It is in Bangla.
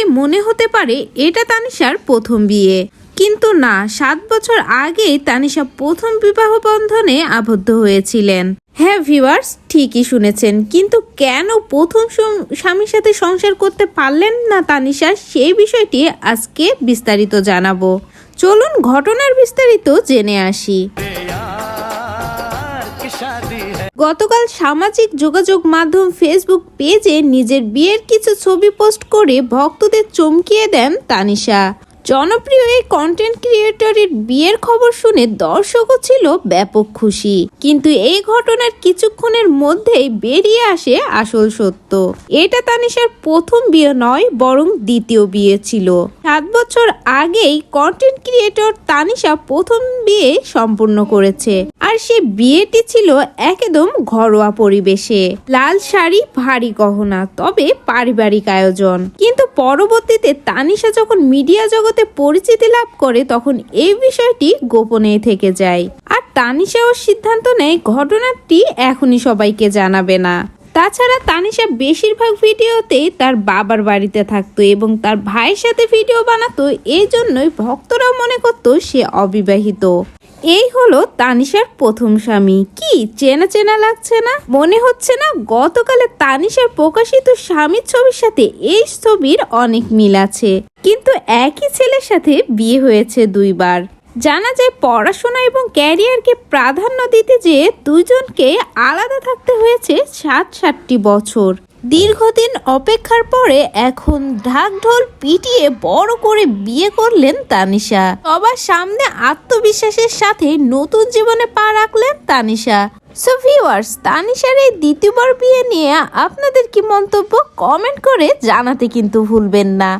দেখেই মনে হতে পারে এটা তানিশার প্রথম বিয়ে। কিন্তু না, সাত বছর আগে তানিশা প্রথম বিবাহ বন্ধনে আবদ্ধ হয়েছিলেন। হ্যাঁ ভিওয়ার্স ঠিকই শুনেছেন, কিন্তু কেন প্রথম স্বামীর সাথে সংসার করতে পারলেন না তানিশা সেই বিষয়টি আজকে বিস্তারিত জানাব। চলুন ঘটনার বিস্তারিত জেনে আসি। গতকাল সামাজিক যোগাযোগ মাধ্যম ফেসবুক পেজে নিজের বিয়ের কিছু ছবি পোস্ট করে ভক্তদের চমকিয়ে দেন তানিশা। জনপ্রিয় এই কন্টেন্ট ক্রিয়েটরের বিয়ের খবর শুনে দর্শকও ছিল ব্যাপক খুশি। কিন্তু এই ঘটনার কিছুক্ষণের মধ্যেই বেরিয়ে আসে আসল সত্য। এটা তানিশার প্রথম বিয়ে নয়, বরং দ্বিতীয় বিয়ে ছিল। সাত বছর আগেই কন্টেন্ট ক্রিয়েটর তানিশা প্রথম বিয়ে সম্পূর্ণ করেছে। আর সে বিয়েটি ছিল একদম ঘরোয়া পরিবেশে। লাল শাড়ি, ভারী গহনা, তবে পারিবারিক আয়োজন। কিন্তু পরবর্তীতে তানিশা যখন মিডিয়া জগতে পরিচিতি লাভ করে তখন এই বিষয়টি গোপনে থেকে যায়। আর তানিশাও সিদ্ধান্ত নেয়, ঘটনাটি এখনই সবাইকে জানাবে না। তাছাড়া তানিশা বেশিরভাগ ভিডিওতেই তার বাবার বাড়িতে থাকতো এবং তার ভাইয়ের সাথে ভিডিও বানাতো, এই জন্যই ভক্তরা মনে করতো সে অবিবাহিত। এই হলো তানিশার প্রথম স্বামী। কি চেনা চেনা লাগছে না? মনে হচ্ছে না গতকালে তানিশার প্রকাশিত স্বামীর ছবির সাথে এই ছবির অনেক মিল আছে। কিন্তু একই ছেলের সাথে বিয়ে হয়েছে দুইবার। জানা যায় পড়াশোনা এবং ক্যারিয়ারকে প্রাধান্য দিতে যেয়ে দুজনকে আলাদা থাকতে হয়েছে সাত সাতটি বছর। দীর্ঘদিন অপেক্ষার পরে এখন ঢাক ঢোল পিটিয়ে বড় করে বিয়ে করলেন তানিশা। সবার সামনে আত্মবিশ্বাসের সাথে নতুন জীবনে পা রাখলেন তানিশা। সো ভিউয়ার্স তানিশার এই দ্বিতীয়বার বিয়ে নিয়ে আপনাদের কি মন্তব্য কমেন্ট করে জানাতে কিন্তু ভুলবেন না।